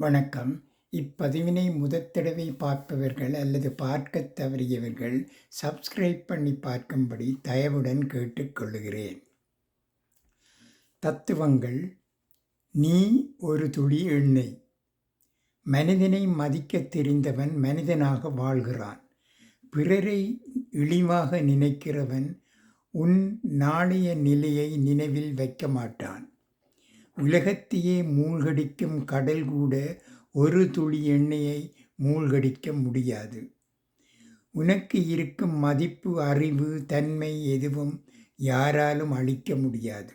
வணக்கம். இப்பதிவினை முதற்தடவை பார்ப்பவர்கள் அல்லது பார்க்க தவறியவர்கள் சப்ஸ்கிரைப் பண்ணி பார்க்கும்படி தயவுடன் கேட்டுக்கொள்கிறேன் தத்துவங்கள். நீ ஒரு துளி எண்ணெய். மனிதனை மதிக்கத் தெரிந்தவன் மனிதனாக வாழ்கிறான். பிறரை இழிவாக நினைக்கிறவன் உன் நாளைய நிலையை நினைவில் வைக்க மாட்டான். உலகத்தையே மூழ்கடிக்கும் கடல் கூட ஒரு துளி எண்ணெயை மூழ்கடிக்க முடியாது. உனக்கு இருக்கும் மதிப்பு அறிவு தன்மை எதுவும் யாராலும் அழிக்க முடியாது.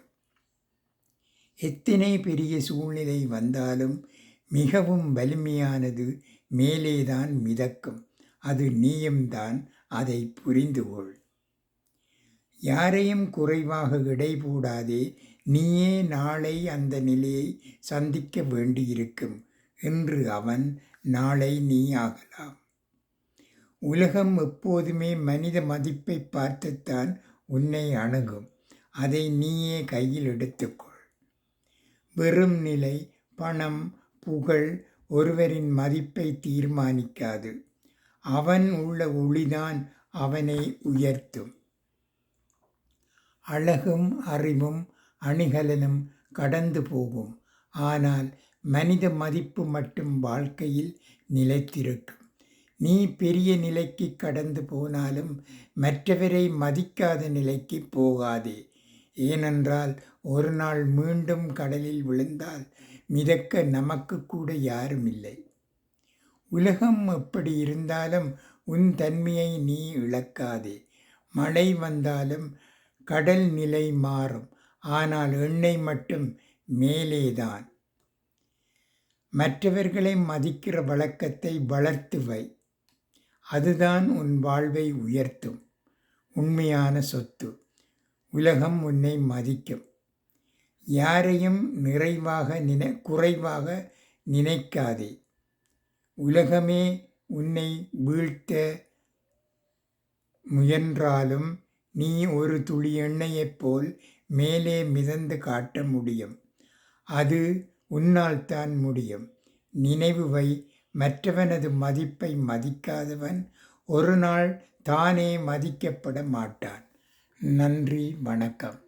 எத்தனை பெரிய சூழ்நிலை வந்தாலும் மிகவும் வலிமையானது மேலேதான் மிதக்கும். அது நீயும்தான் அதை புரிந்துகொள். யாரையும் குறைவாக இடை போடாதே நீயே நாளை அந்த நிலையை சந்திக்க வேண்டியிருக்கும் என்று அவன் நாளை நீ ஆகலாம். உலகம் எப்போதுமே மனித மதிப்பை பார்த்துத்தான் உன்னை அணுகும். அதை நீயே கையில் எடுத்துக்கொள். வெறும் நிலை பணம் புகழ் ஒருவரின் மதிப்பை தீர்மானிக்காது. அவன் உள்ள ஒளிதான் அவனை உயர்த்தும். அழகும் அறிவும் அணிகலனும் கடந்து போகும். ஆனால் மனித மதிப்பு மட்டும் வாழ்க்கையில் நிலைத்திருக்கும். நீ பெரிய நிலைக்கு கடந்து போனாலும் மற்றவரை மதிக்காத நிலைக்கு போகாதே. ஏனென்றால் ஒரு நாள் மீண்டும் கடலில் விழுந்தால் மிதக்க நமக்கு கூட யாரும் இல்லை உலகம் எப்படி இருந்தாலும் உன் தன்மையை நீ இழக்காதே. மழை வந்தாலும் கடல் நிலை மாறும். ஆனால் எண்ணெய் மட்டும் மேலேதான். மற்றவர்களை மதிக்கிற வழக்கத்தை வளர்த்து வை. அதுதான் உன் வாழ்வை உயர்த்தும். உண்மையான சொத்து. உலகம் உன்னை மதிக்கும். யாரையும் நிறைவாக நினை குறைவாக நினைக்காதே. உலகமே உன்னை வீழ்த்த முயன்றாலும் நீ ஒரு துளி எண்ணெயைப் போல் மேலே மிதந்து காட்ட முடியும். அது உன்னால் தான் முடியும். நினைவுவை மற்றவனது மதிப்பை மதிக்காதவன் ஒரு நாள் தானே மதிக்கப்பட மாட்டான். நன்றி வணக்கம்.